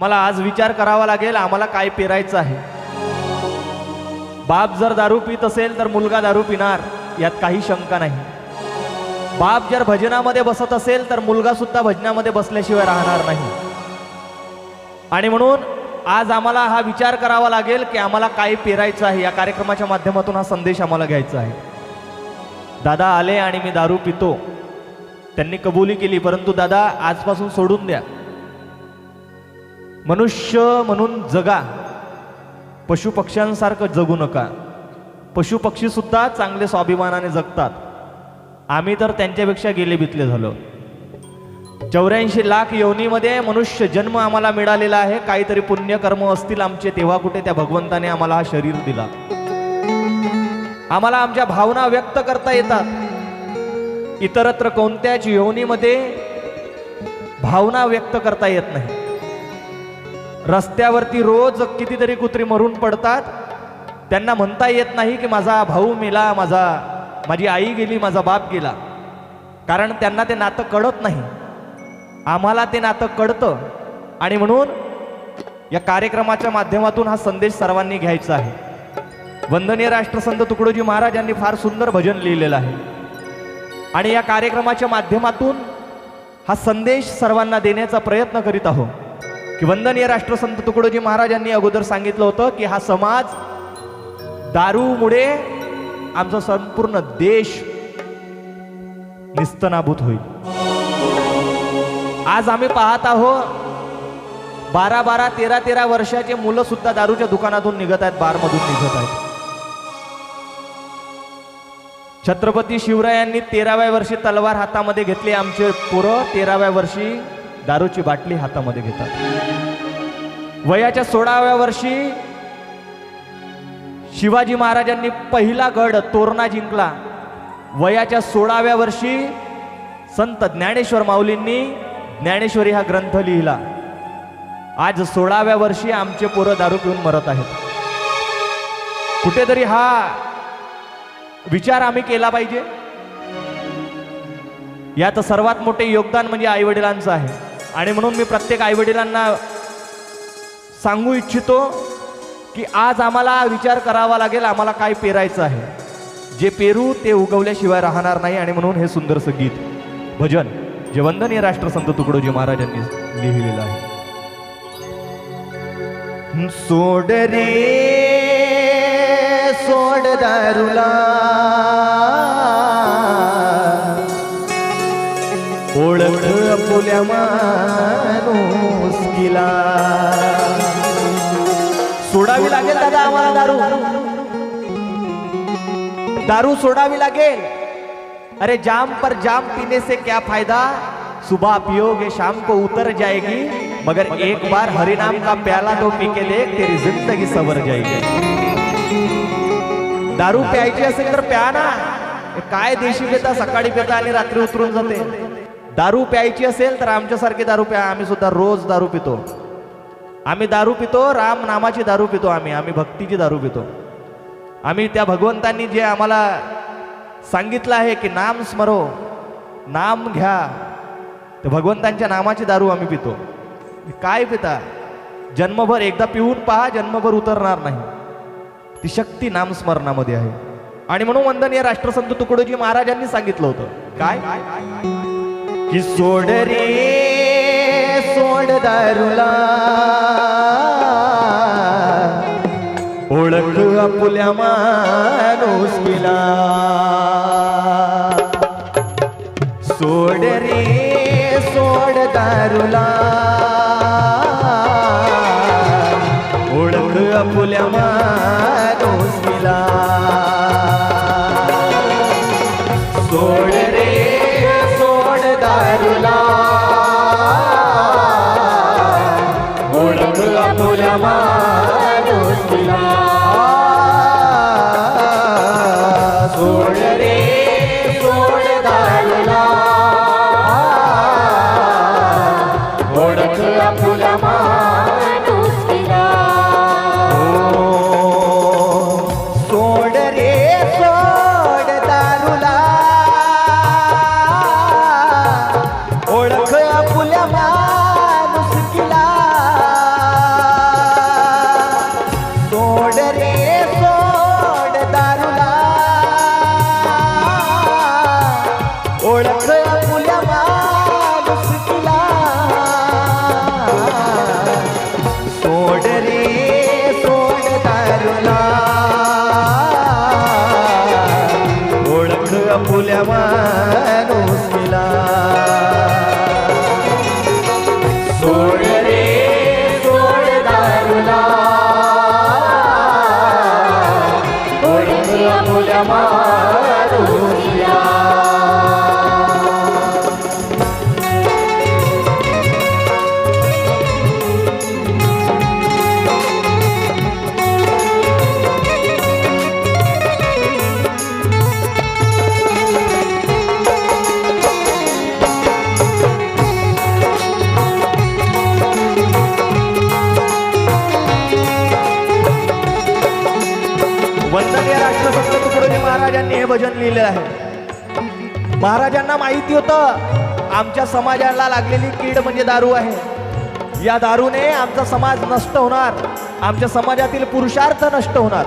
आम्हाला आज विचार करावा लागेल आम्हाला काय पेरायचं आहे. बाप जर दारू पित असेल तर मुलगा दारू पिणार यात काही शंका नाही. बाप जर भजनामध्ये बसत असेल तर मुलगा सुद्धा भजनामध्ये बसल्याशिवाय राहणार नाही. आणि म्हणून आज आम्हाला हा विचार करावा लागेल की आम्हाला काय पेरायचं आहे या कार्यक्रमाच्या माध्यमातून हा संदेश आम्हाला घ्यायचा आहे. दादा आले आणि मी दारू पितो. त्यांनी कबुली केली परंतु दादा आजपासून सोडून द्या. मनुष्य म्हणून जगा. पशु पक्ष्यांसारखं जगू नका. पशु चांगले स्वाभिमानाने जगतात. आम्ही तर त्यांच्यापेक्षा गेले बितले झालो. चौऱ्याऐंशी लाख योनीमध्ये मनुष्य जन्म आम्हाला मिळालेला आहे. काहीतरी पुण्यकर्म असतील आमचे तेव्हा कुठे त्या भगवंताने आम्हाला हा शरीर दिला. आम्हाला आमच्या भावना व्यक्त करता येतात. इतरत्र कोणत्याच योनीमध्ये भावना व्यक्त करता येत नाही. रस्त्यावरती रोज कितीतरी कुत्री मरून पडतात. त्यांना म्हणता येत नाही की माझा भाऊ मेला माझा माझी आई गेली माझा बाप गेला. कारण त्यांना ते नातं कळत नाही. आम्हाला ते नातं कळतं. आणि म्हणून या कार्यक्रमाच्या माध्यमातून हा संदेश सर्वांनी घ्यायचा आहे. वंदनीय राष्ट्रसंत तुकडोजी महाराज यांनी फार सुंदर भजन लिहिलेलं आहे. आणि या कार्यक्रमाच्या माध्यमातून हा संदेश सर्वांना देण्याचा प्रयत्न करीत आहोत. की वंदनीय राष्ट्रसंत तुकडोजी महाराजांनी अगोदर सांगितलं होतं की हा समाज दारूमुळे आमचा संपूर्ण देश निस्तनाभूत होईल. आज आम्ही पाहत आहोत बारा बारा तेरा तेरा वर्षाचे मुलं सुद्धा दारूच्या दुकानातून निघत आहेत बारमधून निघत आहेत. छत्रपती शिवरायांनी तेराव्या वर्षी तलवार हातामध्ये घेतली आमचे पोरं तेराव्या वर्षी दारूची बाटली हातामध्ये घेतात. वयाच्या सोळाव्या वर्षी शिवाजी महाराजांनी पहिला गड तोरणा जिंकला. वयाच्या सोळाव्या वर्षी संत ज्ञानेश्वर माऊलींनी ज्ञानेश्वरी हा ग्रंथ लिहिला. आज सोळाव्या वर्षी आमचे पोरं दारू पिऊन मरत आहेत. कुठेतरी हा विचार आम्ही केला पाहिजे. यात सर्वात मोठे योगदान म्हणजे आईवडिलांचं आहे. आणि म्हणून मी प्रत्येक आईवडिलांना सांगू इच्छितो की आज आम्हाला विचार करावा लागेल आम्हाला काय पेरायचं आहे. जे पेरू ते उगवल्याशिवाय राहणार नाही आणि म्हणून हे सुंदरसं गीत भजन जे वंदनीय राष्ट्रसंत तुकडोजी महाराजांनी लिहिलेलं आहे. सोड रे सोड दारुला. आपुल्या माणूसकीला सोडावी लागेल दादा आम्हाला दारू. दारू सोडावी लागेल. अरे जाम पर जाम पीने से क्या फायदा? सुबह पियोगे शाम को उतर जाएगी मगर एक बार हरिनाम का प्याला तो पी के देख तेरी जिंदगी सवर जाएगी। दारू प्यायची असेल तर प्या ना. काय देशी पेता सकाळी पेता आणि रात्री उतरून जाते? दारू प्यायची असेल तर आमच्यासारखी दारू प्या. आम्ही सुद्धा रोज दारू पितो. आम्ही दारू पितो राम नामाची दारू पितो आम्ही. आम्ही भक्तीची दारू पितो. आम्ही त्या भगवंतांनी जे आम्हाला सांगितलं आहे की नाम स्मरो नाम घ्या तर भगवंतांच्या नामाची दारू आम्ही पितो. काय पिता? जन्मभर एकदा पिऊन पहा जन्मभर उतरणार नाही. ती शक्ती नामस्मरणामध्ये आहे. आणि म्हणून वंदनीय राष्ट्रसंत तुकडोजी महाराजांनी सांगितलं होतं. काय? की सोड रे सोड दारुला. ओळख आपुल्या माणूसकीला सोड रे सोड दारुला. ओळख आपुल्या मा Lord, I pray. लिहिलेलं आहे. महाराजांना माहिती होतं आमच्या समाजाला लागलेली कीड म्हणजे दारू आहे. या दारूने आमचा समाज नष्ट होणार आमच्या समाजातील पुरुषार्थ नष्ट होणार.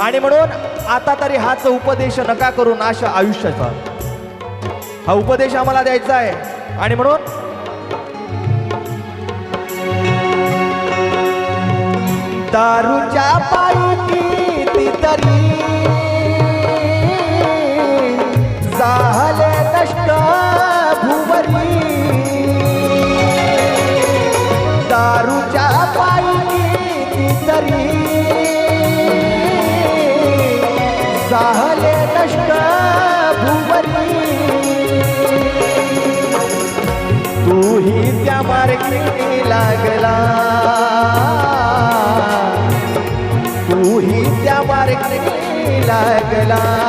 आणि म्हणून आता तरी हाच उपदेश नका करू नाश आयुष्याचा. हा उपदेश आम्हाला द्यायचा आहे. आणि म्हणून दारूच्या पायी तरी राहले नष्ट भुवरी। तूही त्या मार्गी लागला। तूही त्या मार्गी लागला।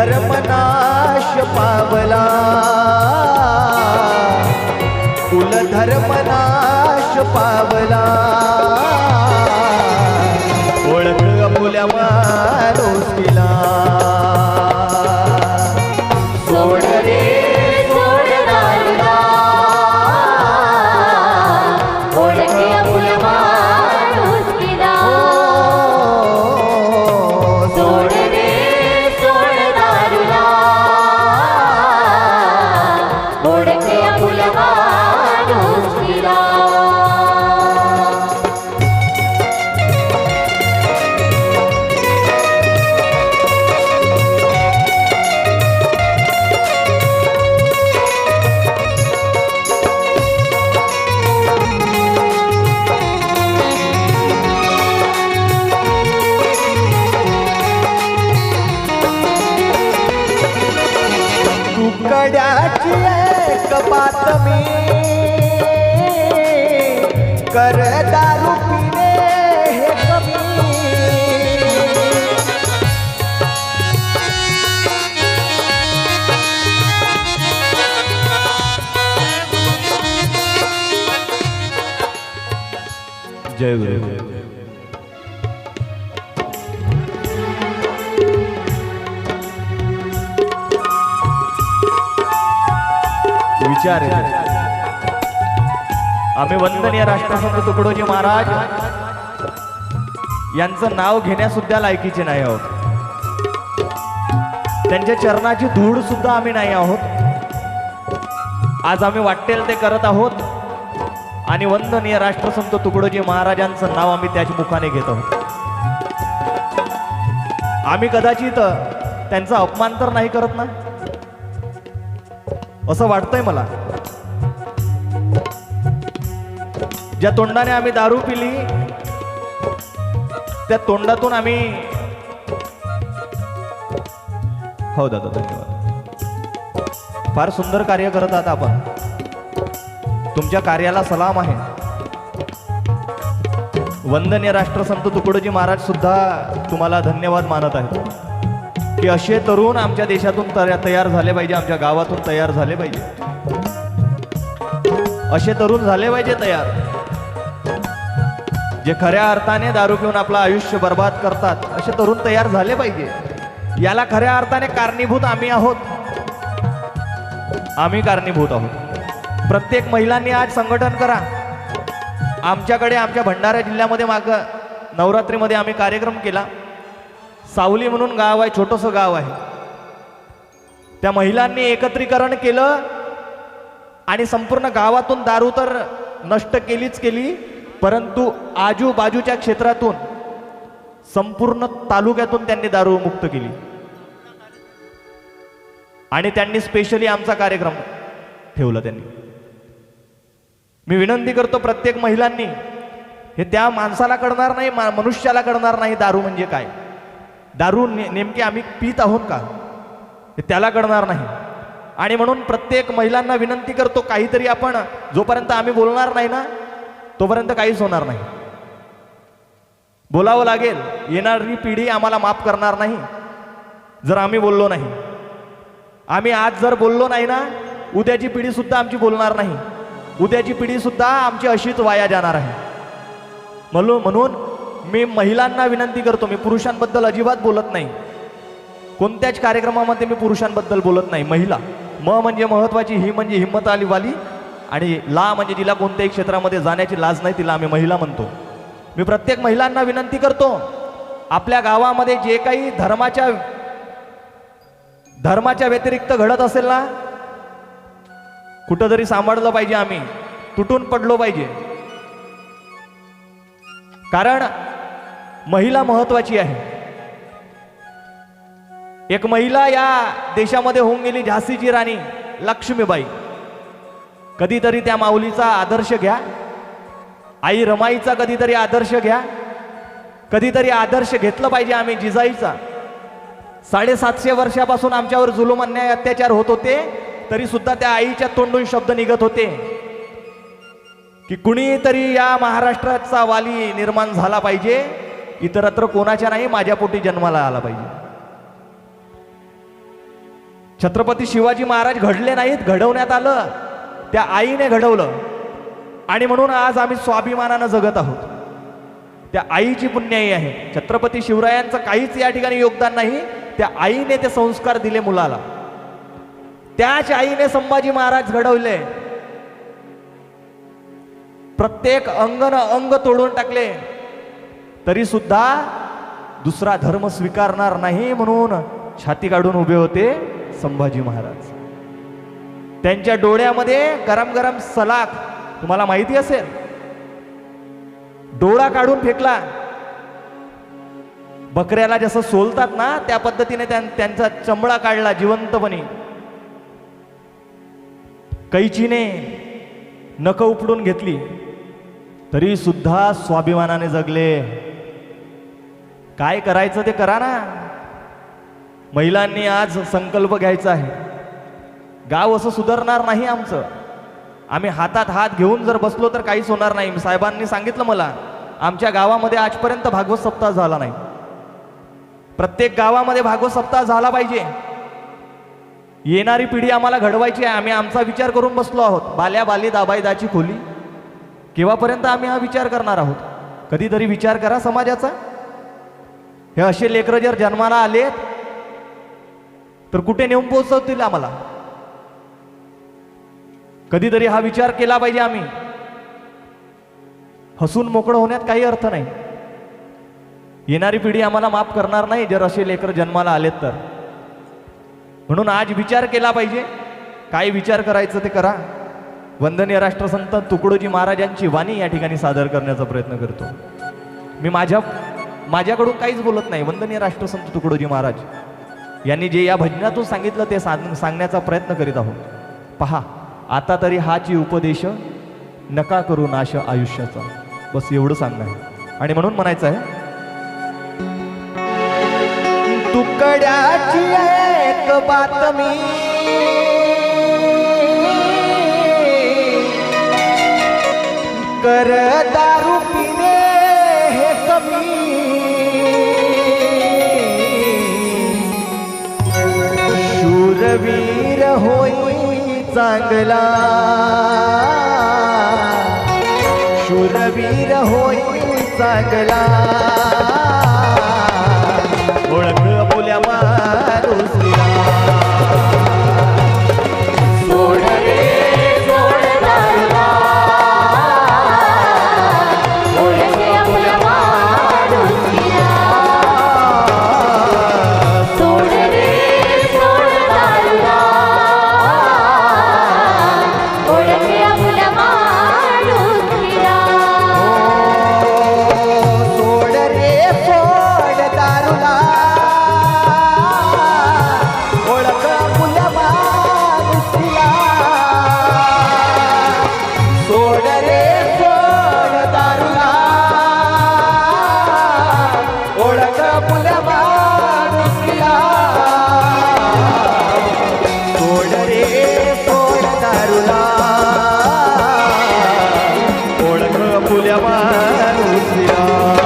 धर्मनाश पावला. कुलधर्मनाश पावला. जय गुरु। विचार आम्ही वंदनीय राष्ट्रसंत तुकडोजी महाराज यांचं नाव घेण्यासुद्धा लायकीचे नाही आहोत. त्यांच्या चरणाची धूळ सुद्धा आम्ही नाही आहोत. आज आम्ही वाटेल ते करत आहोत. आणि वंदनीय राष्ट्रसंत तुकडोजी महाराजांचं नाव आम्ही त्याच्या मुखाने घेत आहोत. आम्ही कदाचित त्यांचा अपमान तर नाही करत ना? असं वाटतंय मला. ज्या तोंडाने आम्ही दारू पिली त्या तोंडातून आम्ही हो दादा धन्यवाद. फार सुंदर कार्य करत आहात आपण. तुमच्या कार्याला सलाम आहे. वंदनीय राष्ट्रसंत तुकडोजी महाराज सुद्धा तुम्हाला धन्यवाद मानत आहेत. की असे तरुण आमच्या देशातून तयार झाले पाहिजे आमच्या गावातून तयार झाले पाहिजे. असे तरुण झाले पाहिजे तयार. जे खऱ्या अर्थाने दारू पिऊन आपलं आयुष्य बर्बाद करतात असे तरुण तयार झाले पाहिजे. याला खऱ्या अर्थाने कारणीभूत आम्ही आहोत. आम्ही कारणीभूत आहोत. प्रत्येक महिलांनी आज संघटन करा. आमच्याकडे आमच्या भंडारा जिल्ह्यामध्ये माग नवरात्रीमध्ये आम्ही कार्यक्रम केला. सावली म्हणून गाव आहे छोटंसं गाव आहे. त्या महिलांनी एकत्रीकरण केलं आणि संपूर्ण गावातून दारू तर नष्ट केलीच केली परंतु आजूबाजूच्या क्षेत्रातून संपूर्ण तालुक्यातून त्यांनी दारू मुक्त केली. आणि त्यांनी स्पेशली आमचा कार्यक्रम ठेवला त्यांनी. मी विनंती करतो प्रत्येक महिलांनी हे त्या माणसाला कळणार नाही मा- मनुष्याला कळणार नाही दारू म्हणजे काय. दारू ने नेमके आम्ही पित आहोत का? हे त्याला कळणार नाही. आणि म्हणून प्रत्येक महिलांना विनंती करतो काहीतरी आपण जोपर्यंत आम्ही बोलणार नाही ना तोपर्यंत काहीच होणार नाही. बोलावं लागेल येणारी पिढी आम्हाला माफ करणार नाही जर आम्ही बोललो नाही. आम्ही आज जर बोललो नाही ना उद्याची पिढी सुद्धा आमची बोलणार नाही. उद्याची पिढी सुद्धा आमची अशीच वाया जाणार आहे. म्हणून म्हणून मी महिलांना विनंती करतो मी पुरुषांबद्दल अजिबात बोलत नाही. कोणत्याच कार्यक्रमामध्ये मी पुरुषांबद्दल बोलत नाही. महिला म म्हणजे महत्वाची ही म्हणजे हिंमत आली वाली आणि ला म्हणजे जिला कोणत्याही क्षेत्रामध्ये जाण्याची लाज नाही तिला आम्ही महिला म्हणतो. मी प्रत्येक महिलांना विनंती करतो आपल्या गावामध्ये जे काही धर्माच्या धर्माच्या व्यतिरिक्त घडत असेल ना कुठंतरी सांभाळलं पाहिजे आम्ही. तुटून पडलो पाहिजे. कारण महिला महत्वाची आहे. एक महिला या देशामध्ये होऊन गेली झाशीची राणी लक्ष्मीबाई. कधीतरी त्या माऊलीचा आदर्श घ्या. आई रमाईचा कधीतरी आदर्श घ्या. कधीतरी आदर्श घेतलं पाहिजे आम्ही जिजाईचा. साडेसातशे वर्षापासून आमच्यावर जुलूम अन्याय अत्याचार होत होते. तरी सुद्धा त्या आईच्या तोंडून शब्द निघत होते. की कुणीतरी या महाराष्ट्राचा वाली निर्माण झाला पाहिजे इतरत्र कोणाच्या नाही माझ्या पोटी जन्माला आला पाहिजे. छत्रपती शिवाजी महाराज घडले नाहीत घडवण्यात आलं त्या आईने घडवलं. आणि म्हणून आज आम्ही स्वाभिमानानं जगत आहोत. त्या आईची पुण्याई आहे. छत्रपती शिवरायांचं काहीच या ठिकाणी योगदान नाही त्या आईने ते संस्कार दिले मुलाला. त्याच आईने संभाजी महाराज घडवले. प्रत्येक अंगन अंग तोडून टाकले. तरी सुद्धा दुसरा धर्म स्वीकारणार नाही म्हणून छाती काढून उभे होते संभाजी महाराज. त्यांच्या डोळ्यामध्ये गरम गरम सलाख तुम्हाला माहिती असेल. डोळा काढून फेकला. बकऱ्याला जसं सोलतात ना त्या पद्धतीने त्यांचा चमडा काढला जिवंतपणे. कैचीने नख उपडून घेतली. तरी सुद्धा स्वाभिमानाने जगले. काय करायचं ते करा ना. महिलांनी आज संकल्प घ्यायचा आहे. गाव असं सुधारणार नाही आमचं. आम्ही हातात हात घेऊन जर बसलो तर काहीच होणार नाही. साहेबांनी सांगितलं मला आमच्या गावामध्ये आजपर्यंत भागवत सप्ताह झाला नाही. प्रत्येक गावामध्ये भागवत सप्ताह झाला पाहिजे. येणारी पिढी आम्हाला घडवायची आहे. आम्ही आमचा विचार करून बसलो आहोत. बाल्या बाली दाबायदाची खोली. केव्हापर्यंत आम्ही हा विचार करणार आहोत? कधीतरी विचार करा समाजाचा. हे असे लेकरं जर जन्माला आले तर कुठे नेऊन पोहोचवतील आम्हाला? कधीतरी हा विचार केला पाहिजे आम्ही. हसून मोकळं होण्यात काही अर्थ नाही. येणारी पिढी आम्हाला माफ करणार नाही जर असे लेकर जन्माला आलेत तर. म्हणून आज विचार केला पाहिजे. काय विचार करायचं ते करा. वंदनीय राष्ट्रसंत तुकडोजी महाराजांची वाणी या ठिकाणी सादर करण्याचा प्रयत्न करतो. मी माझ्या माझ्याकडून काहीच बोलत नाही वंदनीय राष्ट्रसंत तुकडोजी महाराज. यांनी जे या भजनातून सांगितलं ते सांग सांगण्याचा प्रयत्न करीत आहोत. पहा आता तरी हाची उपदेश नका करू नाश आयुष्याचा. बस एवढं सांगणं आहे. आणि म्हणून म्हणायचं आहे तुकड्याची एक बातमी कर दारू पिणे हे कमी. शूरवीर होई चांगला. शूरवीर होई चांगला. والزيار